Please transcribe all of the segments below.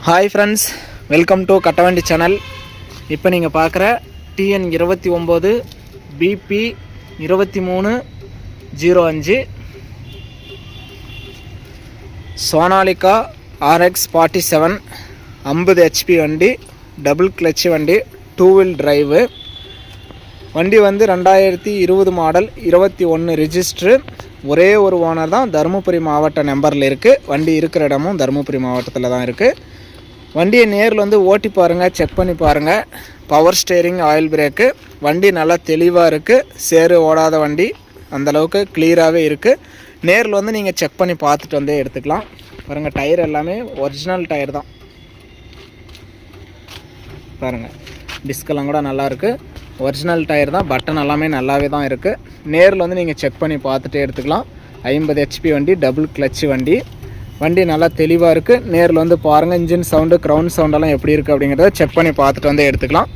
Hi friends welcome to Kattavandi channel இப்போ நீங்கள் பார்க்குற டிஎன் இருபத்தி ஒம்பது பிபி இருபத்தி மூணு ஜீரோ அஞ்சு. சோனாலிகா ஆர்எக்ஸ் ஃபார்ட்டி செவன் ஐம்பது ஹெச்பி வண்டி டபுள் கிளட்ச் வண்டி டூ வீல் டிரைவு வண்டி வந்து ரெண்டாயிரத்தி இருபது மாடல் இருபத்தி ஒன்று ரிஜிஸ்ட்ரு ஒரே ஒரு ஓனர் தான் தருமபுரி மாவட்ட நம்பரில் இருக்குது வண்டி இருக்கிற இடமும் தருமபுரி மாவட்டத்தில் தான் இருக்குது வண்டியை நேரில் வந்து ஓட்டி பாருங்கள் செக் பண்ணி பாருங்கள் பவர் ஸ்டேரிங் ஆயில் பிரேக்கு வண்டி நல்லா தெளிவாக இருக்குது சேரு ஓடாத வண்டி. அந்தளவுக்கு கிளியராகவே இருக்குது நேரில் வந்து நீங்கள் செக் பண்ணி பார்த்துட்டு வந்தே எடுத்துக்கலாம். பாருங்கள் டயர் எல்லாமே ஒரிஜினல் டயர் தான். பாருங்கள் டிஸ்கெல்லாம் கூட நல்லாயிருக்கு ஒரிஜினல் டயர் தான் பட்டன் எல்லாமே நல்லாவே தான் இருக்குது நேரில் வந்து நீங்கள் செக் பண்ணி பார்த்துட்டே எடுத்துக்கலாம். ஐம்பது ஹெச்பி வண்டி டபுள் கிளச்சு வண்டி. வண்டி நல்லா தெளிவாக இருக்குது நேரில் வந்து பாருங்கள் இன்ஜின் சவுண்டு க்ரௌண்ட் சவுண்டெல்லாம் எப்படி இருக்குது அப்படிங்கிறத செக் பண்ணி பார்த்துட்டு வந்து எடுத்துக்கலாம்.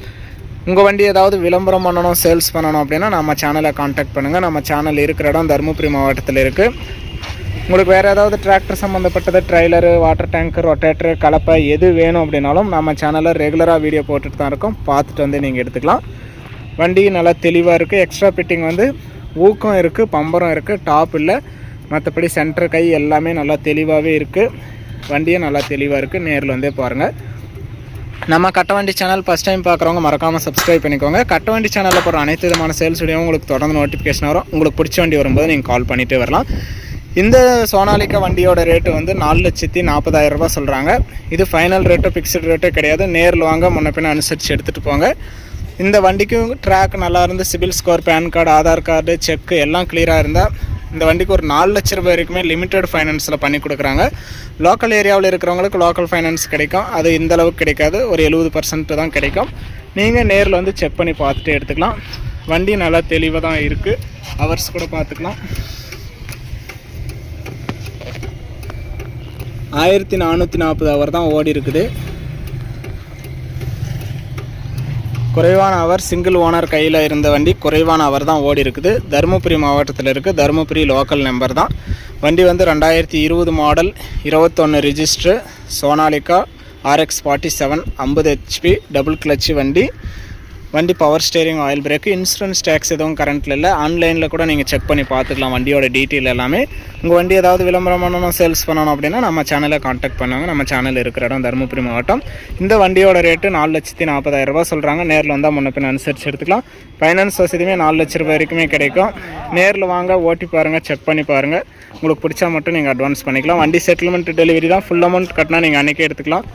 உங்கள் வண்டி ஏதாவது விளம்பரம் பண்ணணும் சேல்ஸ் பண்ணணும் அப்படின்னா நம்ம சேனலை காண்டாக்ட் பண்ணுங்கள் நம்ம சேனல் இருக்கிற இடம் தருமபுரி மாவட்டத்தில் இருக்குது உங்களுக்கு வேறு ஏதாவது டிராக்டர் சம்மந்தப்பட்டது ட்ரைலரு வாட்டர் டேங்கர் ரொட்டேட்டரு கலப்பை எது வேணும் அப்படின்னாலும் நம்ம சேனலில் ரெகுலராக வீடியோ போட்டுட்டு தான் இருக்கோம். பார்த்துட்டு வந்து நீங்கள் எடுத்துக்கலாம். வண்டி நல்லா தெளிவாக இருக்குது எக்ஸ்ட்ரா ஃபிட்டிங் வந்து ஊக்கம் இருக்குது பம்பரம் இருக்குது டாப் இல்லை. மற்றபடி சென்டர் கை எல்லாமே நல்லா தெளிவாகவே இருக்குது வண்டியும் நல்லா தெளிவாக இருக்குது நேரில் வந்தே பாருங்கள் நம்ம கட்டவண்டி சேனல் ஃபஸ்ட் டைம் பார்க்குறவங்க மறக்காமல் சப்ஸ்கிரைப் பண்ணிக்கோங்க. கட்டவண்டி சேனலில் போகிற அனைத்து விதமான சேல்ஸ் வீடியோ உங்களுக்கு தொடர்ந்து நோட்டிஃபிகேஷன் வரும். உங்களுக்கு பிடிச்ச வண்டி வரும்போது நீங்கள் கால் பண்ணிகிட்டே வரலாம். இந்த சோனாலிக்கா வண்டியோட ரேட்டு வந்து நாலு லட்சத்தி நாற்பதாயிரம் ரூபா சொல்கிறாங்க இது ஃபைனல் ரேட்டோ ஃபிக்ஸ்டு ரேட்டோ கிடையாது. நேரில் வாங்க முன்ன பின்ன அனுசரித்து எடுத்துகிட்டு போங்க. இந்த வண்டிக்கும் ட்ராக் நல்லா இருந்து CIBIL score PAN card Aadhaar card cheque எல்லாம் கிளியராக இருந்தால் இந்த வண்டிக்கு ஒரு நாலு லட்ச ரூபாய் வரைக்குமே லிமிடெட் ஃபைனான்ஸில் பண்ணி கொடுக்குறாங்க. லோக்கல் ஏரியாவில் இருக்கிறவங்களுக்கு லோக்கல் ஃபைனான்ஸ் கிடைக்கும். அது இந்த அளவுக்கு கிடைக்காது. ஒரு எழுபது பர்சன்ட் தான் கிடைக்கும். நீங்கள் நேரில் வந்து செக் பண்ணி பார்த்துட்டு எடுத்துக்கலாம். வண்டி நல்லா தெளிவாக தான் இருக்குது ஹவர்ஸ் கூட பார்த்துக்கலாம். ஆயிரத்தி நானூற்றி நாற்பது ஹவர் தான் ஓடி இருக்குது. குறைவான அவர் சிங்கிள் ஓனர் கையில் இருந்த வண்டி குறைவான அவர் தான் ஓடி இருக்குது. தருமபுரி மாவட்டத்தில் இருக்குது தருமபுரி லோக்கல் நம்பர் தான். வண்டி வந்து ரெண்டாயிரத்தி இருபது மாடல் இருபத்தொன்று register Sonalika RX forty seven ஐம்பது ஹெச்பி டபுள் கிளச்சு வண்டி. வண்டி power steering oil brake insurance tax எதுவும் கரண்ட்டில் இல்லை. ஆன்லைனில் கூட நீங்கள் செக் பண்ணி பார்த்துக்கலாம் வண்டியோட டீட்டெயில் எல்லாமே. உங்கள் வண்டி ஏதாவது விளம்பரம் பண்ணணும் சேல்ஸ் பண்ணணும் அப்படின்னா நம்ம சேனலை காண்டாக்ட் பண்ணுவாங்க நம்ம சேனல் இருக்கிற இடம் தருமபுரி மாவட்டம். இந்த வண்டியோட ரேட்டு நாலு லட்சத்தி நாற்பதாயிரம் சொல்கிறாங்க நேரில் வந்தால் முன்ன பின் அனுசரித்து எடுத்துக்கலாம். ஃபைனான்ஸ் வசதியுமே நாலு லட்ச ரூபாய் வரைக்குமே கிடைக்கும். நேரில் வாங்க ஓட்டி பாருங்கள் செக் பண்ணி பாருங்கள் உங்களுக்கு பிடிச்சா மட்டும் நீங்கள் அட்வான்ஸ் பண்ணிக்கலாம். வண்டி செட்டில்மெண்ட் டெலிவரி தான். ஃபுல் அமௌண்ட் கட்டினா நீங்கள் அன்றைக்கே எடுத்துக்கலாம்.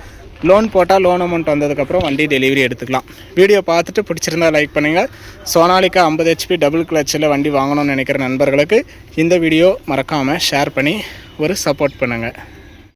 லோன் போட்டால் லோன் அமௌண்ட் வந்ததுக்கப்புறம் வண்டி டெலிவரி எடுத்துக்கலாம். வீடியோ பார்த்துட்டு பிடிச்சிருந்தா லைக் பண்ணுங்கள் சோனாலிக்கா ஐம்பது ஹெச்பி டபுள் கிளச்சில் வண்டி வாங்கணும்னு நினைக்கிற நண்பர்களுக்கு இந்த வீடியோ மறக்காமல் ஷேர் பண்ணி ஒரு சப்போர்ட் பண்ணுங்கள்